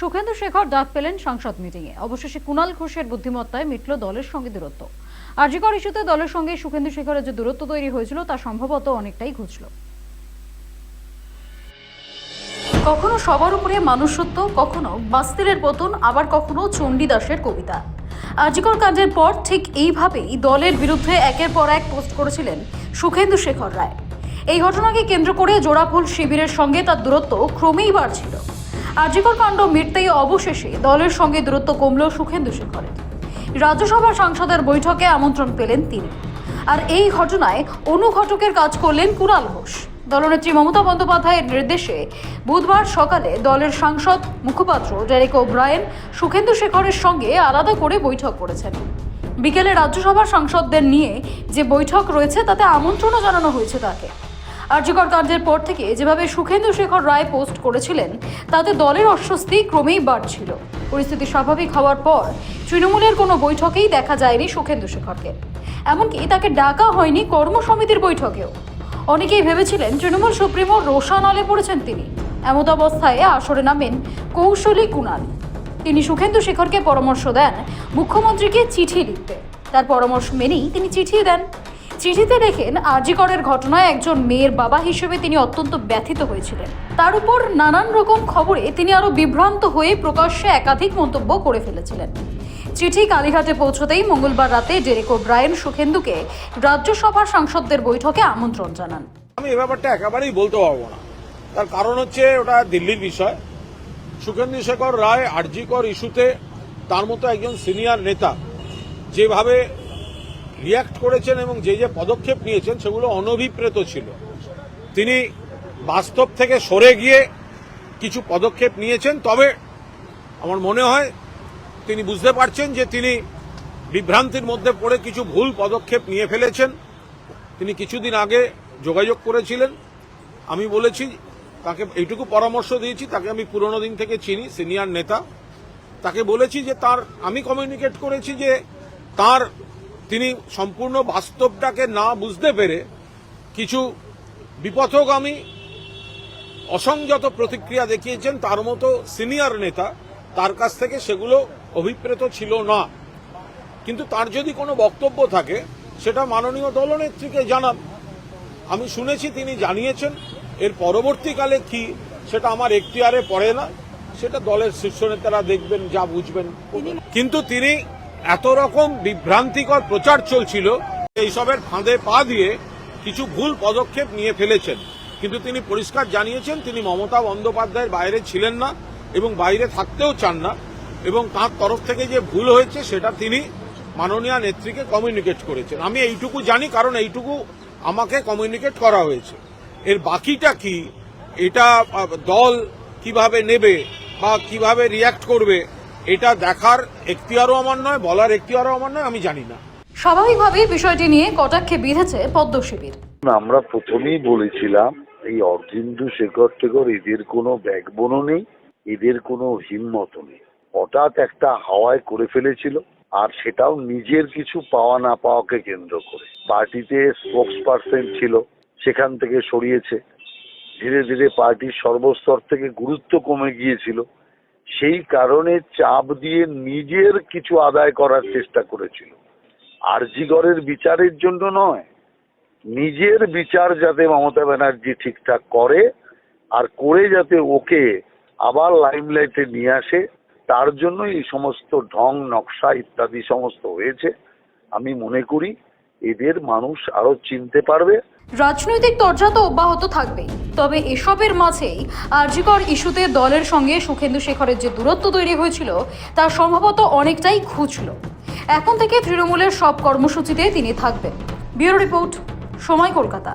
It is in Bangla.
সুখেন্দু শেখর ডাক পেলেন সংসদ মিটিংয়ে। অবশেষে কুণাল ঘোষের বুদ্ধিমত্তায় মিটল দলের সঙ্গে দূরত্ব। আর্যিকর ইস্যুতে দলের সঙ্গে সুখেন্দু শেখরের যে দূরত্ব তৈরি হয়েছিল, তা সম্ভবত অনেকটাই ঘুচল। কখনো সবার উপরে মানুষত্ব, কখনো বাস্তিলের পতন, আবার কখনো চণ্ডীদাসের কবিতা। আর্যিকর কাণ্ডের পর ঠিক এইভাবেই দলের বিরুদ্ধে একের পর এক পোস্ট করেছিলেন সুখেন্দু শেখর রায়। এই ঘটনাকে কেন্দ্র করে জোড়াফুল শিবিরের সঙ্গে তার দূরত্ব ক্রমেই বাড়ছিল। আর্যিকর কাণ্ড মিটতেই অবশেষে দলের সঙ্গে দূরত্ব কমল সুখেন্দু শেখরের। রাজ্যসভার সাংসদের বৈঠকে আমন্ত্রণ পেলেন তিনি। আর এই ঘটনায় অনুঘটকের কাজ করলেন কুণাল ঘোষ। দলনেত্রী মমতা বন্দ্যোপাধ্যায়ের নির্দেশে বুধবার সকালে দলের সাংসদ, মুখপাত্র ডেরেক ওব্রায়েন সুখেন্দু শেখরের সঙ্গে আলাদা করে বৈঠক করেছেন। বিকেলে রাজ্যসভার সাংসদদের নিয়ে যে বৈঠক রয়েছে তাতে আমন্ত্রণও জানানো হয়েছে তাকে। আর্যকর কাণ্ডের পর থেকে যেভাবে সুখেন্দু শেখর রায় পোস্ট করেছিলেন, তাতে দলের অস্বস্তি ক্রমেই বাড়ছিল। পরিস্থিতি স্বাভাবিক হওয়ার পর তৃণমূলের কোনো বৈঠকেই দেখা যায়নি সুখেন্দু শেখরকে। এমনকি তাকে ডাকা হয়নি কর্মসমিতির বৈঠকেও। অনেকেই ভেবেছিলেন তৃণমূল সুপ্রিমো রোশানলে পড়েছেন তিনি। এমত অবস্থায় আসরে নামেন কৌশলী কুণাল। তিনি সুখেন্দু শেখরকে পরামর্শ দেন, মুখ্যমন্ত্রীকে চিঠি লিখতে। তার পরামর্শ মেনেই তিনি চিঠি দেন। চিঠিতে লেখেন আরজিকরের ঘটনায় একজন মেয়ের বাবা হিসেবে তিনি অত্যন্ত ব্যথিত হয়েছিলেন। তার উপর নানান রকম খবরে তিনি আরও বিভ্রান্ত হয়ে প্রকাশ্যে একাধিক মন্তব্য করে ফেলেছিলেন। চিঠি কালীঘাটে পৌঁছতেই মঙ্গলবার রাতে ডেরেক ব্রায়েন সুখেন্দুকে রাজ্যসভার সাংসদদের বৈঠকে আমন্ত্রণ জানান। আমি এ ব্যাপারটা একেবারেই বলতে পারব না। তার কারণ হচ্ছে ওটা দিল্লির বিষয়। সুখেন্দু শেখর রায়, আরজিকর ইস্যুতে তার মতো একজন সিনিয়র নেতা যেভাবে রিয়াক্ট করেছেন এবং যে যে পদক্ষেপ নিয়েছেন সেগুলো অনভিপ্রেত ছিল। তিনি বাস্তব থেকে সরে গিয়ে কিছু পদক্ষেপ নিয়েছেন, তবে আমার মনে হয় তিনি বুঝতে পারছেন যে তিনি বিভ্রান্তির মধ্যে পড়ে কিছু ভুল পদক্ষেপ নিয়ে ফেলেছেন। তিনি কিছুদিন আগে যোগাযোগ করেছিলেন। আমি বলেছি, তাকে এইটুকু পরামর্শ দিয়েছি, তাকে আমি পুরনো দিন থেকে চিনি, সিনিয়র নেতা। তাকে বলেছি যে তার, আমি কমিউনিকেট করেছি যে তার তিনি সম্পূর্ণ বাস্তবটাকে না বুঝতে পেরে কিছু বিপথগামী অসংযত প্রতিক্রিয়া দেখিয়েছেন। তার মতো সিনিয়র নেতা তার কাছ থেকে সেগুলো অভিপ্রেত ছিল না। কিন্তু তার যদি কোনো বক্তব্য থাকে সেটা মাননীয় দলনেত্রীকে জানান। আমি শুনেছি তিনি জানিয়েছেন এর পরবর্তীকালে কি সেটা আমার এখতিয়ারে পড়ে না সেটা দলের শীর্ষ নেতারা দেখবেন যা বুঝবেন। কিন্তু তিনি এত রকম বিভ্রান্তিকর প্রচার চলছিল এইসবের ফাঁদে পা দিয়ে কিছু ভুল পদক্ষেপ নিয়ে ফেলেছেন। কিন্তু তিনি পরিষ্কার জানিয়েছেন, তিনি মমতা বন্দ্যোপাধ্যায়ের বাইরে ছিলেন না এবং বাইরে থাকতেও চান না এবং তাঁর তরফ থেকে যে ভুল হয়েছে সেটা তিনি মাননীয় নেত্রীকে কমিউনিকেট করেছেন। আমি এইটুকু জানি কারণ এইটুকু আমাকে কমিউনিকেট করা হয়েছে। এর বাকিটা কি? এটা দল কীভাবে নেবে বা কীভাবে রিয়াক্ট করবে এটা দেখার এখতিয়ারও আমার নয় বলার এখতিয়ারও আমার নয় আমি জানি না। স্বাভাবিকভাবেই বিষয়টি নিয়ে কটাক্ষে বিঁধেছে পদ্ম শিবির। আমরা প্রথমেই বলেছিলাম এই অর্জেন্দু শেখর টেখর এদের কোনো ব্যাকবোনও নেই এদের কোনো হিম্মতও নেই। হঠাৎ একটা হাওয়ায় করে ফেলেছিল আর সেটাও নিজের কিছু পাওয়া না পাওয়াকে কেন্দ্র করে। পার্টিতে স্পোক্স পার্সন ছিল সেখান থেকে সরিয়েছে। ধীরে ধীরে পার্টির সর্বস্তর থেকে গুরুত্ব কমে গিয়েছিল সেই কারণে চাপ দিয়ে নিজের কিছু আদায় করার চেষ্টা করেছিল। আরজিগড়ের বিচারের জন্য নয়, নিজের বিচার যাতে মমতা ব্যানার্জি ঠিকঠাক করে আর করে যাতে ওকে আবার লাইমলাইটে নিয়ে আসে, তার জন্য এই সমস্ত ঢং, নকশা ইত্যাদি সমস্ত হয়েছে। আমি মনে করি এদের মানুষ আরও চিনতে পারবে রাজনৈতিক তর্জা তো অব্যাহত থাকবে। তবে এসবের মাঝেই আরজিকর ইস্যুতে দলের সঙ্গে সুখেন্দু শেখরের যে দূরত্ব তৈরি হয়েছিল, তা সম্ভবত অনেকটাই ঘুচল। এখন থেকে তৃণমূলের সব কর্মসূচিতে তিনি থাকবেন। ব্যুরো রিপোর্ট, সময় কলকাতা।